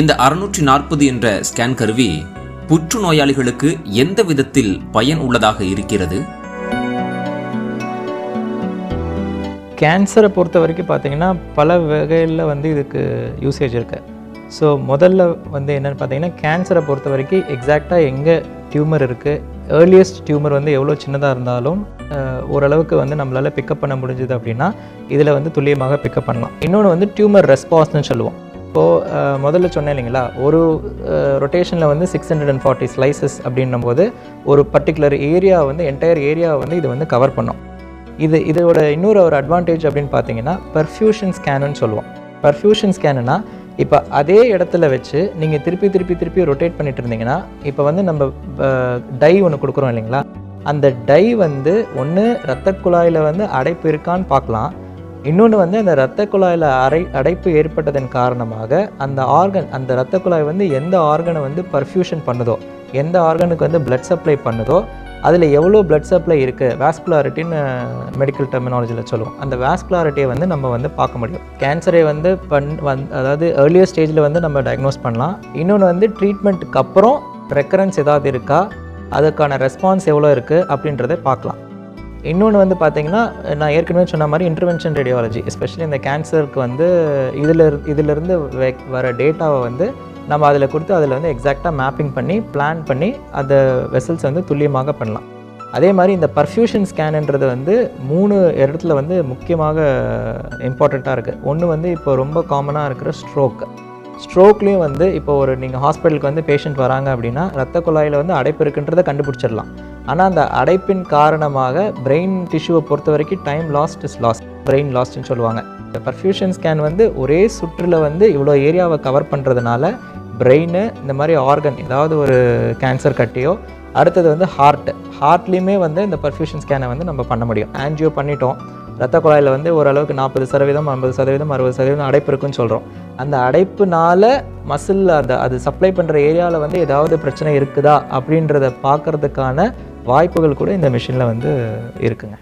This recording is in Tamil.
இந்த அறுநூற்றி நாற்பது என்ற ஸ்கேன் கருவி புற்றுநோயாளிகளுக்கு எந்த விதத்தில் பயன் உள்ளதாக இருக்கிறது? கேன்சரை பொறுத்த வரைக்கும் பார்த்தீங்கன்னா பல வகையில் வந்து இதுக்கு யூசேஜ் இருக்கு. ஸோ முதல்ல வந்து என்னென்னு பார்த்தீங்கன்னா கேன்சரை பொறுத்த வரைக்கும் எக்ஸாக்டாக எங்கே டியூமர் இருக்குது ஏர்லியஸ்ட் டியூமர் வந்து எவ்வளோ சின்னதாக இருந்தாலும் ஓரளவுக்கு வந்து நம்மளால் பிக்கப் பண்ண முடிஞ்சுது அப்படின்னா இதில் வந்து துல்லியமாக பிக்கப் பண்ணலாம். இன்னொன்று வந்து டியூமர் ரெஸ்பான்ஸ்னு சொல்லுவோம். இப்போது முதல்ல சொன்னேன் இல்லைங்களா ஒரு ரொட்டேஷனில் வந்து six hundred and forty slices அப்படின்னும் போது ஒரு பர்டிகுலர் ஏரியா வந்து என்டையர் ஏரியாவை வந்து இது வந்து கவர் பண்ணும். இது இதோட இன்னொரு ஒரு அட்வான்டேஜ் அப்படின்னு பார்த்தீங்கன்னா பர்ஃப்யூஷன் ஸ்கேனுன்னு சொல்லுவோம். பர்ஃப்யூஷன் ஸ்கேனுன்னா இப்போ அதே இடத்துல வச்சு நீங்கள் திருப்பி திருப்பி திருப்பி ரொட்டேட் பண்ணிட்டு இருந்தீங்கன்னா இப்போ வந்து நம்ம டை ஒன்று கொடுக்குறோம் இல்லைங்களா அந்த டை வந்து ஒன்று ரத்த குழாயில் வந்து அடைப்பு இருக்கான்னு பார்க்கலாம். இன்னொன்று வந்து அந்த இரத்த குழாயில் அரை அடைப்பு ஏற்பட்டதன் காரணமாக அந்த ஆர்கன் அந்த இரத்த குழாய் வந்து எந்த ஆர்கனை வந்து பர்ஃப்யூஷன் பண்ணுதோ எந்த ஆர்கனுக்கு வந்து பிளட் சப்ளை பண்ணுதோ அதில் எவ்வளோ பிளட் சப்ளை இருக்குது வேஸ்குலாரிட்டின்னு மெடிக்கல் டெர்மினாலஜியில் சொல்லுவோம். அந்த வேஸ்குலாரிட்டியை வந்து நம்ம வந்து பார்க்க முடியும். கேன்சரை வந்து பண் வந் அதாவது ஏர்லியர் ஸ்டேஜில் வந்து நம்ம டயக்னோஸ் பண்ணலாம். இன்னொன்று வந்து ட்ரீட்மெண்ட்டுக்கு அப்புறம் ரெக்கரன்ஸ் ஏதாவது இருக்கா? அதுக்கான ரெஸ்பான்ஸ் எவ்வளோ இருக்குது அப்படின்றத பார்க்கலாம். இன்னொன்று வந்து பார்த்தீங்கன்னா நான் ஏற்கனவே சொன்ன மாதிரி இன்டர்வென்ஷன் ரேடியாலஜி எஸ்பெஷலி இந்த கேன்சருக்கு வந்து இதில் இதிலிருந்து வர டேட்டாவை வந்து நம்ம அதில் கொடுத்து அதில் வந்து எக்ஸாக்டாக மேப்பிங் பண்ணி பிளான் பண்ணி அந்த வெசல்ஸ் வந்து துல்லியமாக பண்ணலாம். அதே மாதிரி இந்த பர்ஃப்யூஷன் ஸ்கேனுன்றது வந்து மூணு இடத்துல வந்து முக்கியமாக இம்பார்ட்டண்ட்டாக இருக்குது ஒன்று வந்து இப்போ ரொம்ப காமனாக இருக்கிற ஸ்ட்ரோக் ஸ்ட்ரோக்லேயும் வந்து இப்போ ஒரு நீங்கள் ஹாஸ்பிட்டலுக்கு வந்து பேஷண்ட் வராங்க அப்படின்னா ரத்த குழாயில் வந்து அடைப்பு இருக்குன்றதை கண்டுபிடிச்சிடலாம். ஆனால் அந்த அடைப்பின் காரணமாக பிரெயின் டிஷ்யூவை பொறுத்த வரைக்கும் time lost is lost brain லாஸ்ட்னு சொல்லுவாங்க. இந்த பர்ஃப்யூஷன் ஸ்கேன் வந்து ஒரே சுற்றில் வந்து இவ்வளோ ஏரியாவை கவர் பண்ணுறதுனால பிரெயின் இந்த மாதிரி ஆர்கன் ஏதாவது ஒரு கேன்சர் கட்டியோ அடுத்தது வந்து ஹார்ட் ஹார்ட்லேயுமே வந்து இந்த பர்ஃப்யூஷன் ஸ்கேனை வந்து நம்ம பண்ண முடியும். ஆன்ஜியோ பண்ணிட்டோம். ரத்த குழாயில் வந்து ஓரளவுக்கு நாற்பது சதவீதம் ஐம்பது சதவீதம் அறுபது சதவீதம் அடைப்பு இருக்குன்னு சொல்கிறோம் அந்த அடைப்புனால மசில் அந்த அது சப்ளை பண்ணுற ஏரியாவில் வந்து ஏதாவது பிரச்சனை இருக்குதா அப்படின்றத பார்க்கறதுக்கான வாய்ப்புகள் கூட இந்த மிஷினில் வந்து இருக்குங்க.